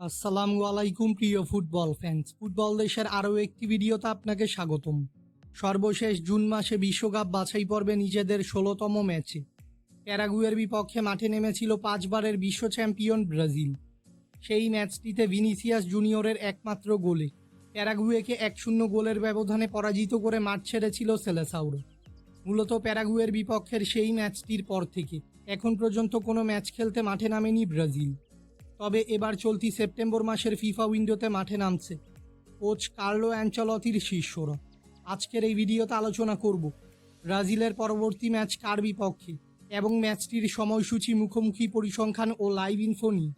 আসসালামু আলাইকুম, প্রিয় ফুটবল ফ্যান্স ফুটবল দেশের আরও একটি ভিডিওতে আপনাকে স্বাগতম। সর্বশেষ জুন মাসে বিশ্বকাপ বাছাই পর্বে নিজেদের ষোলোতম ম্যাচে। প্যারাগুয়ের বিপক্ষে মাঠে নেমেছিল পাঁচবারের বিশ্ব চ্যাম্পিয়ন ব্রাজিল। সেই ম্যাচটিতে ভিনিসিয়াস জুনিয়রের একমাত্র গোলে। প্যারাগুয়েকে এক শূন্য গোলের ব্যবধানে পরাজিত করে মাঠ ছেড়েছিল সেলেসাউরো। মূলত প্যারাগুয়ের বিপক্ষের সেই ম্যাচটির পর থেকে। এখন পর্যন্ত কোনো ম্যাচ খেলতে মাঠে নামেনি ব্রাজিল। তবে এবার চলতি সেপ্টেম্বর মাসের ফিফা উইন্ডোতে মাঠে নামছে কোচ কার্লো অ্যাঞ্চলতির শিষ্যরা। আজকের এই ভিডিওতে আলোচনা করব ব্রাজিলের পরবর্তী ম্যাচ কার বিপক্ষে এবং ম্যাচটির সময়সূচি, মুখোমুখি পরিসংখ্যান ও লাইভ ইনফো নিয়ে।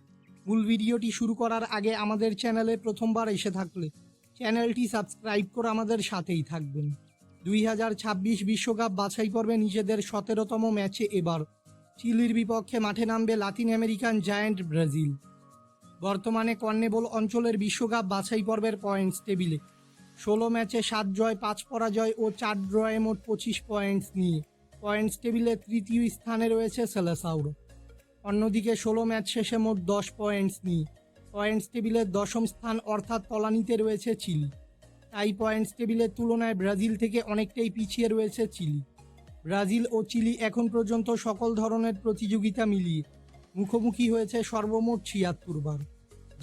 মূল ভিডিওটি শুরু করার আগে আমাদের চ্যানেলে প্রথমবার এসে থাকলে চ্যানেলটি সাবস্ক্রাইব করে আমাদের সাথেই থাকবেন। দুই হাজার ছাব্বিশ বিশ্বকাপ বাছাই পর্বে নিজেদের সতেরোতম ম্যাচে এবার চিলির বিপক্ষে মাঠে নামবে লাতিন আমেরিকান জায়ান্ট ব্রাজিল। বর্তমানে কর্নেবল অঞ্চলের বিশ্বকাপ বাছাই পর্বের পয়েন্টস টেবিলে ষোলো ম্যাচে সাত জয়, পাঁচ পরাজয় ও চার ড্রয়ে মোট পঁচিশ পয়েন্টস নিয়ে। পয়েন্টস টেবিলে তৃতীয় স্থানে রয়েছে সেলেসাউরো অন্যদিকে ষোলো ম্যাচ শেষে মোট দশ পয়েন্টস নিয়ে। পয়েন্টস টেবিলের দশম স্থান অর্থাৎ তলানিতে রয়েছে চিলি। তাই পয়েন্টস টেবিলের তুলনায় ব্রাজিল থেকে অনেকটাই পিছিয়ে রয়েছে চিলি। ব্রাজিল ও চিলি এখন পর্যন্ত সকল ধরনের প্রতিযোগিতা মিলিয়ে মুখোমুখি হয়েছে সর্বমোট ছিয়াত্তর বার।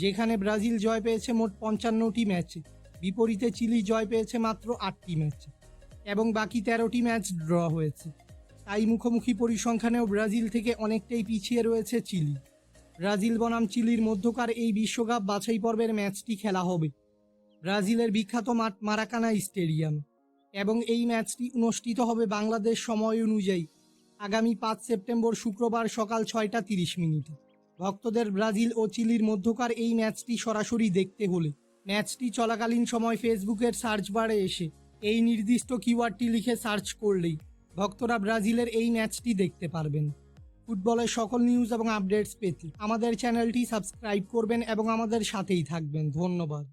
যেখানে ব্রাজিল জয় পেয়েছে মোট পঞ্চান্নটি ম্যাচে, বিপরীতে চিলি জয় পেয়েছে মাত্র আটটি ম্যাচে, এবং বাকি তেরোটি ম্যাচ ড্র হয়েছে। তাই মুখোমুখি পরিসংখ্যানেও ব্রাজিল থেকে অনেকটাই পিছিয়ে রয়েছে চিলি। ব্রাজিল বনাম চিলির মধ্যকার এই বিশ্বকাপ বাছাই পর্বের ম্যাচটি খেলা হবে। ব্রাজিলের বিখ্যাত মাঠ মারাকানা স্টেডিয়াম, এবং এই ম্যাচটি অনুষ্ঠিত হবে বাংলাদেশ সময় অনুযায়ী। আগামী পাঁচ সেপ্টেম্বর শুক্রবার সকাল ছয়টা তিরিশ মিনিটে। ভক্তদের ব্রাজিল ও চিলির মধ্যকার এই ম্যাচটি সরাসরি দেখতে হলে ম্যাচটি চলাকালীন সময় ফেসবুকের সার্চ বারে এসে এই নির্দিষ্ট কিওয়ার্ডটি লিখে সার্চ করলেই ভক্তরা ব্রাজিলের এই ম্যাচটি দেখতে পারবেন। ফুটবলের সকল নিউজ এবং আপডেটস পেতে আমাদের চ্যানেলটি সাবস্ক্রাইব করবেন এবং আমাদের সাথেই থাকবেন। ধন্যবাদ।